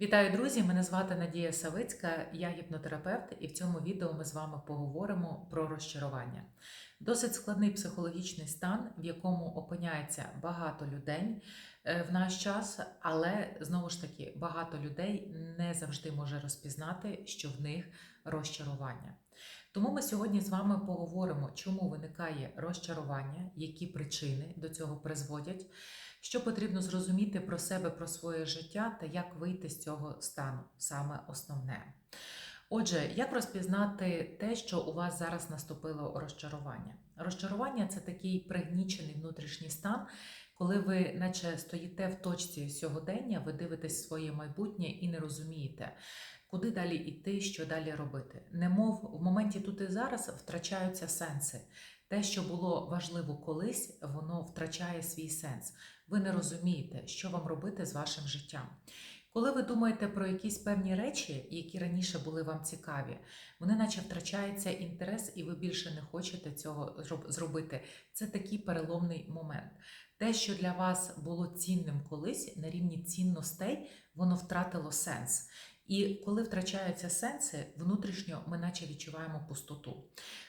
Вітаю, друзі! Мене звати Надія Савицька, я гіпнотерапевт, і в цьому відео ми з вами поговоримо про розчарування. Досить складний психологічний стан, в якому опиняється багато людей е, в наш час, але знову ж таки багато людей не завжди може розпізнати, що в них розчарування. Тому ми сьогодні з вами поговоримо, чому виникає розчарування, які причини до цього призводять. Що потрібно зрозуміти про себе, про своє життя та як вийти з цього стану, саме основне. Отже, як розпізнати те, що у вас зараз наступило розчарування? Розчарування це такий пригнічений внутрішній стан, коли ви, наче стоїте в точці сьогодення, ви дивитесь своє майбутнє і не розумієте, куди далі йти, що далі робити. Немов в моменті тут і зараз втрачаються сенси. Те, що було важливо колись, воно втрачає свій сенс. Ви не розумієте, що вам робити з вашим життям. Коли ви думаєте про якісь певні речі, які раніше були вам цікаві, вони наче втрачається інтерес, і ви більше не хочете цього зробити. Це такий переломний момент. Те, що для вас було цінним колись на рівні цінностей, воно втратило сенс. І коли втрачаються сенси, внутрішньо ми наче відчуваємо пустоту.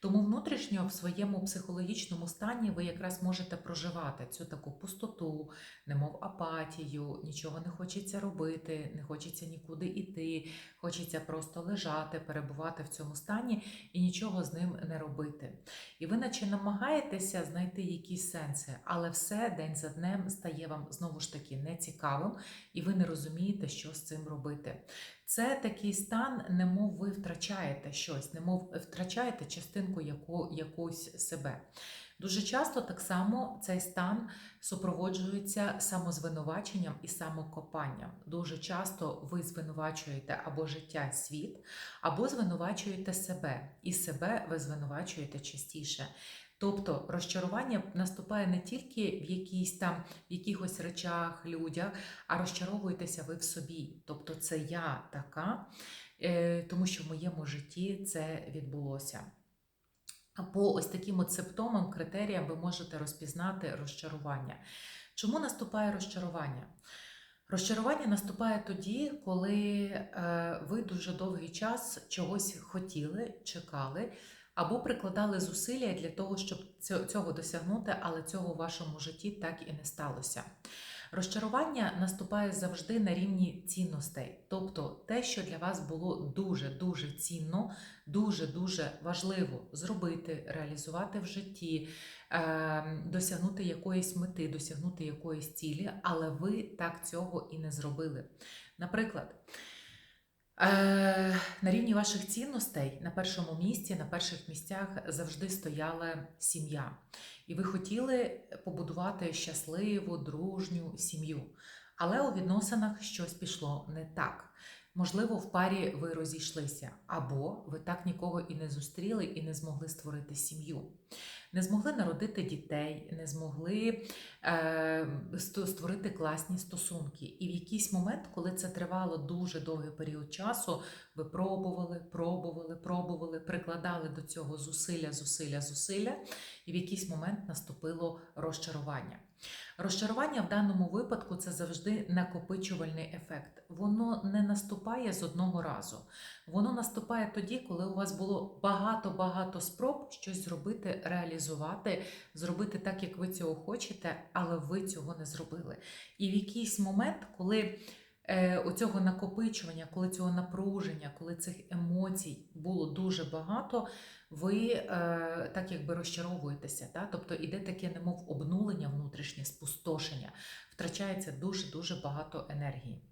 Тому внутрішньо в своєму психологічному стані ви якраз можете проживати цю таку пустоту, немов апатію, нічого не хочеться робити, не хочеться нікуди йти, хочеться просто лежати, перебувати в цьому стані і нічого з ним не робити. І ви наче намагаєтеся знайти якісь сенси, але все день за днем стає вам знову ж таки нецікавим, і ви не розумієте, що з цим робити. Це такий стан, немов ви втрачаєте щось, немов втрачаєте частинку яку, якусь себе. Дуже часто так само цей стан супроводжується самозвинуваченням і самокопанням. Дуже часто ви звинувачуєте або життя, світ, або звинувачуєте себе, і себе ви звинувачуєте частіше. Тобто розчарування наступає не тільки в якійсь там в якихось речах, людях, а розчаровуєтеся ви в собі. Тобто, це я така, е, тому що в моєму житті це відбулося. По ось таким от симптомам, критеріям ви можете розпізнати розчарування. Чому наступає розчарування? Розчарування наступає тоді, коли е, ви дуже довгий час чогось хотіли, чекали або прикладали зусилля для того, щоб цього досягнути, але цього в вашому житті так і не сталося. Розчарування наступає завжди на рівні цінностей, тобто те, що для вас було дуже-дуже цінно, дуже-дуже важливо зробити, реалізувати в житті, е, досягнути якоїсь мети, досягнути якоїсь цілі, але ви так цього і не зробили. Наприклад, на рівні ваших цінностей на першому місці, на перших місцях завжди стояла сім'я. І ви хотіли побудувати щасливу, дружню сім'ю. Але у відносинах щось пішло не так. Можливо, в парі ви розійшлися, або ви так нікого і не зустріли, і не змогли створити сім'ю. Не змогли народити дітей, не змогли е, створити класні стосунки. І в якийсь момент, коли це тривало дуже довгий період часу, ви пробували, пробували, пробували, прикладали до цього зусилля, зусилля, зусилля, і в якийсь момент наступило розчарування. Розчарування в даному випадку це завжди накопичувальний ефект. Воно не наступає з одного разу. Воно наступає тоді, коли у вас було багато-багато спроб щось зробити, реалізувати, зробити так, як ви цього хочете, але ви цього не зробили. І в якийсь момент, коли е, оцього накопичування, коли цього напруження, коли цих емоцій було дуже багато, ви е, так якби розчаровуєтеся. Та? Тобто іде таке, немов обнулення внутрішнє, спустошення, втрачається дуже-дуже багато енергії.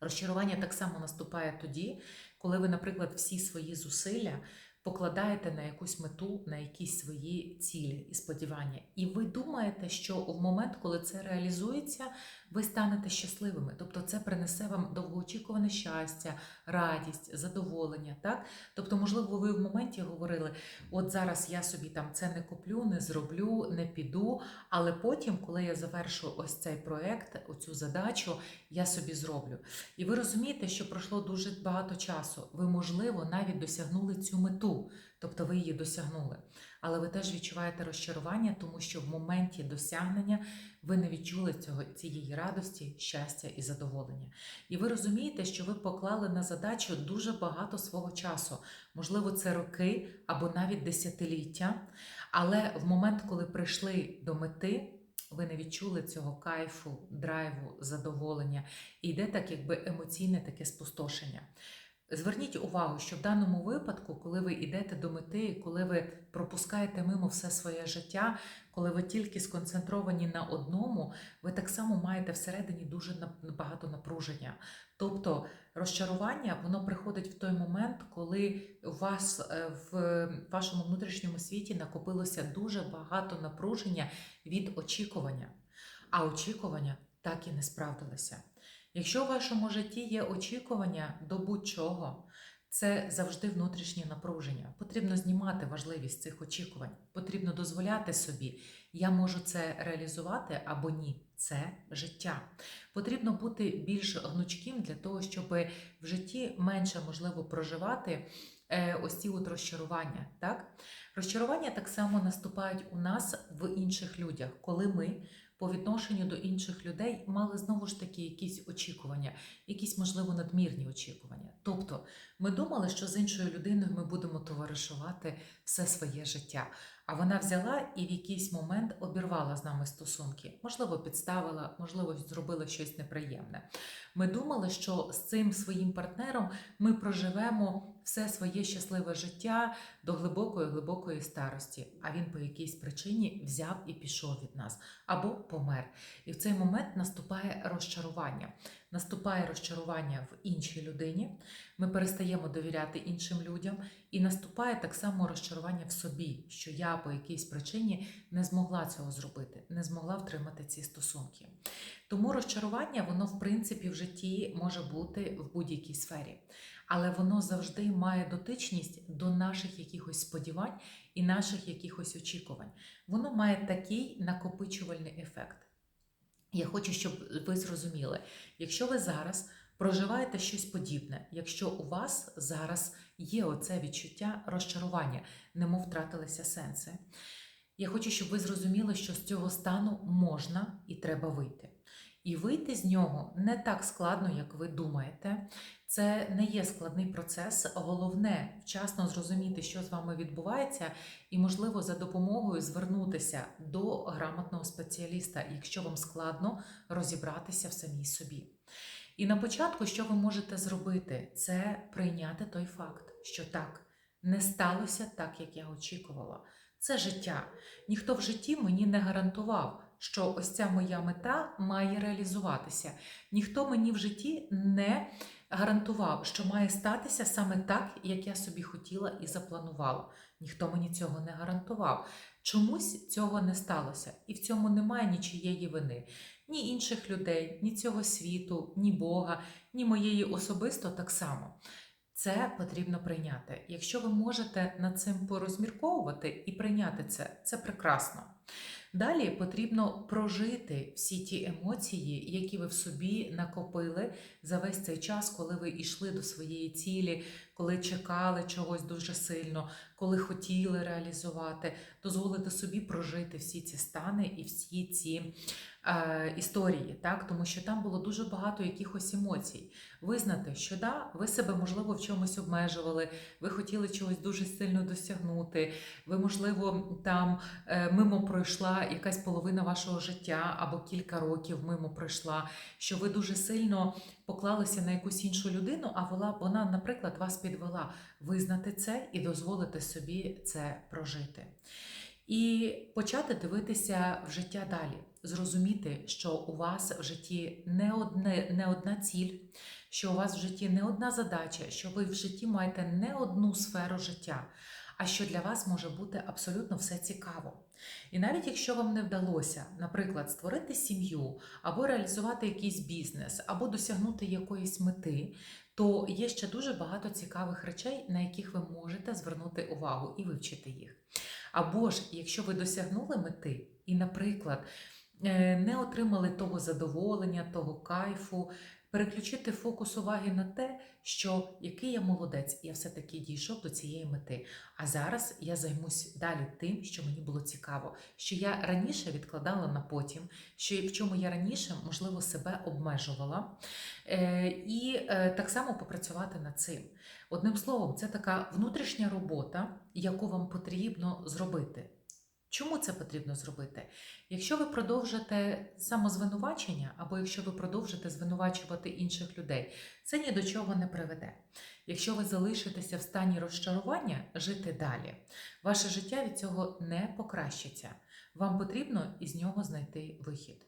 Розчарування так само наступає тоді, коли ви, наприклад, всі свої зусилля покладаєте на якусь мету, на якісь свої цілі і сподівання. І ви думаєте, що в момент, коли це реалізується, ви станете щасливими. Тобто це принесе вам довгоочікуване щастя, радість, задоволення. Так? Тобто, можливо, ви в моменті говорили: от зараз я собі там це не куплю, не зроблю, не піду. Але потім, коли я завершу ось цей проект, оцю задачу, я собі зроблю. І ви розумієте, що пройшло дуже багато часу. Ви, можливо, навіть досягнули цю мету, тобто ви її досягнули. але ви теж відчуваєте розчарування, тому що в моменті досягнення ви не відчули цього цієї радості, щастя і задоволення. І ви розумієте, що ви поклали на задачу дуже багато свого часу. Можливо, це роки або навіть десятиліття. Але в момент, коли прийшли до мети, ви не відчули цього кайфу, драйву, задоволення, і йде так, якби емоційне таке спустошення. Зверніть увагу, що в даному випадку, коли ви йдете до мети, коли ви пропускаєте мимо все своє життя, коли ви тільки сконцентровані на одному, ви так само маєте всередині дуже багато напруження. Тобто розчарування воно приходить в той момент, коли у вас е, в вашому внутрішньому світі накопилося дуже багато напруження від очікування, а очікування так і не справдилися. Якщо в вашому житті є очікування до будь-чого, це завжди внутрішнє напруження. Потрібно знімати важливість цих очікувань. Потрібно дозволяти собі, я можу це реалізувати або ні. Це життя. Потрібно бути більш гнучким для того, щоб в житті менше можливо проживати е, ось ці от розчарування. Так? Розчарування так само наступають у нас в інших людях, коли ми по відношенню до інших людей мали знову ж таки якісь очікування, якісь, можливо, надмірні очікування. Тобто ми думали, що з іншою людиною ми будемо товаришувати все своє життя. А вона взяла і в якийсь момент обірвала з нами стосунки. Можливо, підставила, можливо, зробила щось неприємне. Ми думали, що з цим своїм партнером ми проживемо все своє щасливе життя до глибокої глибокої старості. А він по якійсь причині взяв і пішов від нас або помер. І в цей момент наступає розчарування. Наступає розчарування в іншій людині. Ми перестаємо довіряти іншим людям, і наступає так само розчарування в собі, що я по якійсь причині не змогла цього зробити, не змогла втримати ці стосунки. Тому розчарування, воно в принципі в житті може бути в будь-якій сфері, але воно завжди має дотичність до наших якихось сподівань і наших якихось очікувань. Воно має такий накопичувальний ефект. Я хочу, щоб ви зрозуміли, якщо ви зараз проживаєте щось подібне, якщо у вас зараз є оце відчуття розчарування, немов втратилися сенси, я хочу, щоб ви зрозуміли, що з цього стану можна і треба вийти. І вийти з нього не так складно, як ви думаєте. Це не є складний процес. Головне вчасно зрозуміти, що з вами відбувається, і, можливо, за допомогою звернутися до грамотного спеціаліста, якщо вам складно розібратися в самій собі. І на початку, що ви можете зробити, це прийняти той факт, що так, не сталося так, як я очікувала. Це життя. Ніхто в житті мені не гарантував, що ось ця моя мета має реалізуватися. Ніхто мені в житті не гарантував, що має статися саме так, як я собі хотіла і запланувала. Ніхто мені цього не гарантував. Чомусь цього не сталося, і в цьому немає нічієї вини. Ні інших людей, ні цього світу, ні Бога, ні моєї особисто так само. Це потрібно прийняти. Якщо ви можете над цим порозмірковувати і прийняти це, це прекрасно. Далі потрібно прожити всі ті емоції, які ви в собі накопили за весь цей час, коли ви йшли до своєї цілі, коли чекали чогось дуже сильно, коли хотіли реалізувати, дозволити собі прожити всі ці стани і всі ці е, історії, так? тому що там було дуже багато якихось емоцій. Визнати, що да, ви себе, можливо, в чомусь обмежували, ви хотіли чогось дуже сильно досягнути, ви, можливо, там е, мимо пройшла якась половина вашого життя або кілька років мимо пройшла, що ви дуже сильно поклалися на якусь іншу людину, а вона, вона, наприклад, вас підвела. Визнати це і дозволити собі це прожити. І почати дивитися в життя далі, зрозуміти, що у вас в житті не, одне, не одна ціль, що у вас в житті не одна задача, що ви в житті маєте не одну сферу життя, а що для вас може бути абсолютно все цікаво. І навіть якщо вам не вдалося, наприклад, створити сім'ю, або реалізувати якийсь бізнес, або досягнути якоїсь мети, то є ще дуже багато цікавих речей, на яких ви можете звернути увагу і вивчити їх. Або ж, якщо ви досягнули мети, і, наприклад, е, не отримали того задоволення, того кайфу, переключити фокус уваги на те, що який я молодець, я все-таки дійшов до цієї мети. А зараз я займусь далі тим, що мені було цікаво, що я раніше відкладала на потім, що в чому я раніше, можливо, себе обмежувала. Е, І е, так само попрацювати над цим. Одним словом, це така внутрішня робота, яку вам потрібно зробити. Чому це потрібно зробити? Якщо ви продовжите самозвинувачення, або якщо ви продовжите звинувачувати інших людей, це ні до чого не приведе. Якщо ви залишитеся в стані розчарування, жити далі, ваше життя від цього не покращиться. Вам потрібно із нього знайти вихід.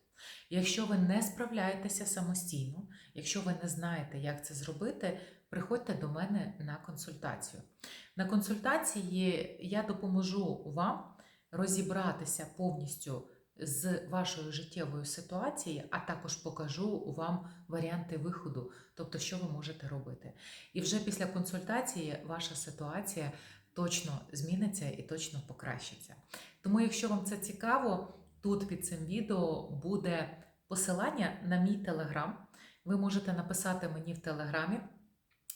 Якщо ви не справляєтеся самостійно, якщо ви не знаєте, як це зробити, приходьте до мене на консультацію. На консультації я допоможу вам розібратися повністю з вашою життєвою ситуацією, а також покажу вам варіанти виходу, тобто, що ви можете робити. І вже після консультації ваша ситуація точно зміниться і точно покращиться. Тому, якщо вам це цікаво, тут під цим відео буде посилання на мій телеграм. Ви можете написати мені в телеграмі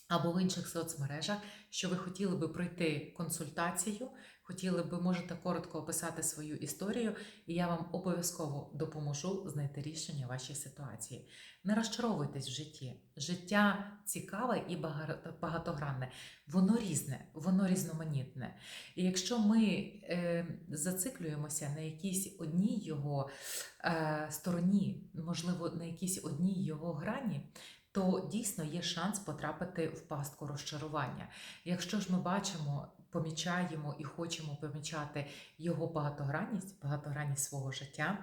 або в інших соцмережах, що ви хотіли би пройти консультацію, хотіли би, можете коротко описати свою історію, і я вам обов'язково допоможу знайти рішення вашій ситуації. Не розчаровуйтесь в житті. Життя цікаве і багатогранне. Воно різне, воно різноманітне. І якщо ми е, зациклюємося на якійсь одній його е, стороні, можливо, на якійсь одній його грані, то дійсно є шанс потрапити в пастку розчарування. Якщо ж ми бачимо, помічаємо і хочемо помічати його багатогранність, багатогранність свого життя,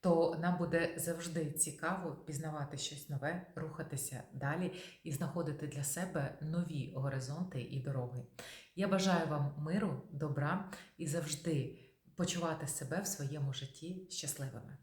то нам буде завжди цікаво пізнавати щось нове, рухатися далі і знаходити для себе нові горизонти і дороги. Я бажаю вам миру, добра і завжди почувати себе в своєму житті щасливими.